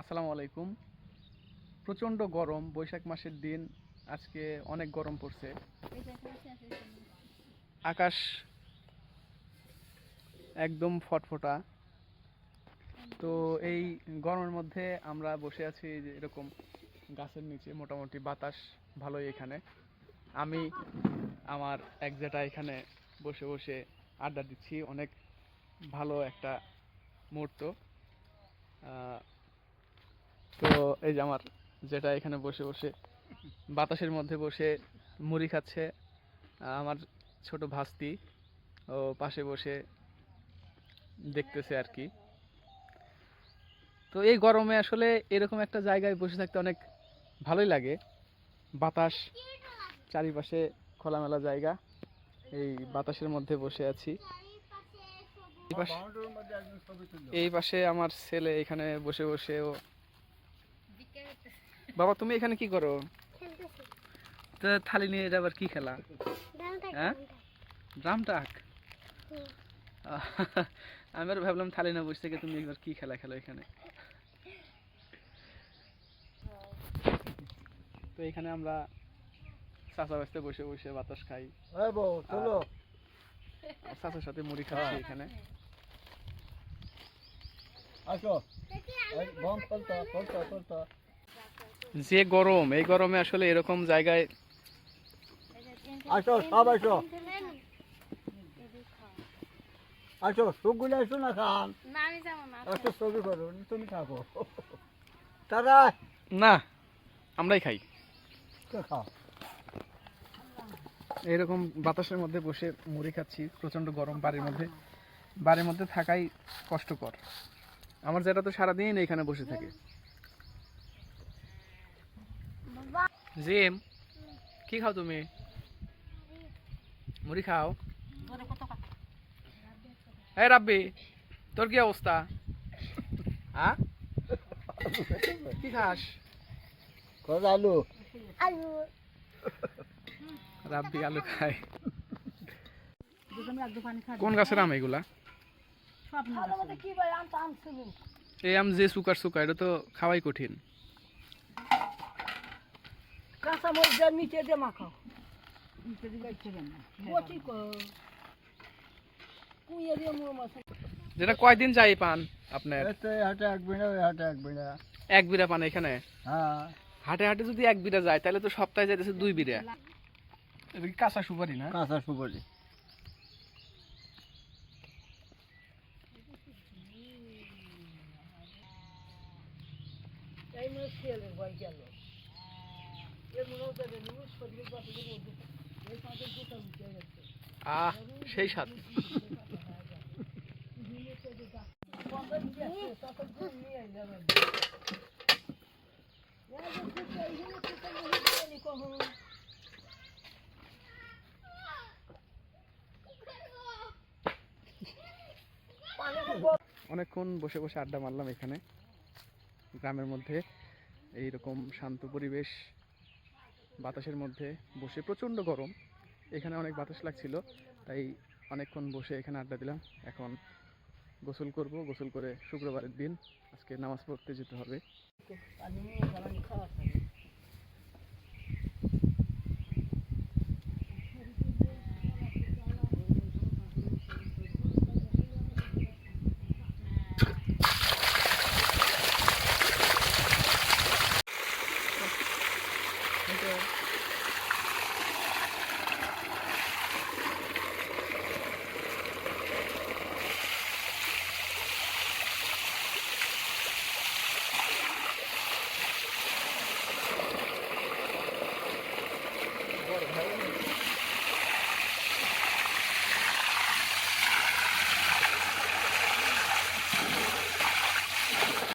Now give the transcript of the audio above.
আসসালামু আলাইকুম। প্রচণ্ড গরম, বৈশাখ মাসের দিন, আজকে অনেক গরম পড়ছে। আকাশ একদম ফটফটা। তো এই গরমের মধ্যে আমরা বসে আছি এরকম গাছের নিচে, মোটামুটি বাতাস ভালোই এখানে। আমি আমার এক জেটা এখানে বসে বসে আড্ডা দিচ্ছি, অনেক ভালো একটা মুহূর্ত। তো এই যে আমার, যেটা এখানে বসে বসে, বাতাসের মধ্যে বসে মুড়ি খাচ্ছে আমার ছোট ভাস্তি, ও পাশে বসে দেখতেছে আর কি। তো এই গরমে আসলে এরকম একটা জায়গায় বসে থাকতে অনেক ভালোই লাগে। বাতাস, চারিপাশে খোলামেলা জায়গা, এই বাতাসের মধ্যে বসে আছি। এই পাশে- আমার ছেলে এখানে বসে বসে ও বাবা তুমি এখানে কি করো? তো থালি নিয়ে এটা আবার কি খেলা? হ্যাঁ? ড্রাম টাক আমি আর ভাবলাম থালি না বসে থেকে তুমি একবার কি খেলা খেলো এখানে? তো এখানে আমরা চাচা বাসতে বসে বসে বাতাস খাই। চাচার সাথে মুড়ি খাচ্ছি এখানে। আসো। এই বম ফলতা ফলতা ফলতা যে গরম এই গরমে আসলে এরকম জায়গায় আসো সব আসো। আসো সুগুলো আসো না খান। না আমি যাব ছবি করুন তুমি থাকো তারা না আমরাই খাই। খাও? এরকম বাতাসের মধ্যে বসে মুড়ি খাচ্ছি প্রচণ্ড গরম বাড়ির মধ্যে। বাড়ির মধ্যে থাকাই কষ্টকর। আমার যেটা তো সারাদিন এখানে বসে থাকে। জিম কি খাও তুমি? মুড়ি খাও। হ্যাঁ রাব্বি তোর কি অবস্থা? হ্যাঁ কি খাস? কত আলু। রাব্বি আলু খায়। কোন গাছের আম এগুলা? এই আম যে সুকার সুকার এটা তো খাওয়াই কঠিন। কাঁচা মরিচ দিয়ে নিচে দিয়ে মাখাও। কচি কুইয়ে দিয়ে মোর মাছ যেটা কয়দিন যাই পান আপনার? হাটে এক বিনা ওই হাটে এক বিনা এক বিড়া পান এখানে? হ্যাঁ। হাটে হাটে যদি এক বিড়া যায় তাহলে তো সপ্তাহে যাইতেছে দুই বিড়া এটা কি কাঁচা সুপারি না? কাঁচা সুপারি। এই মনে ছেলে ভয় গেল। আহ সেই যাবেন অনেকক্ষণ বসে বসে আড্ডা মারলাম এখানে গ্রামের মধ্যে। এইরকম শান্ত পরিবেশ। বাতাসের মধ্যে বসে প্রচণ্ড গরম। এখানে অনেক বাতাস লাগছিল, তাই অনেকক্ষণ বসে এখানে আড্ডা দিলাম। এখন গোসল করব, গোসল করে শুক্রবারের দিন আজকে নামাজ পড়তে যেতে হবে।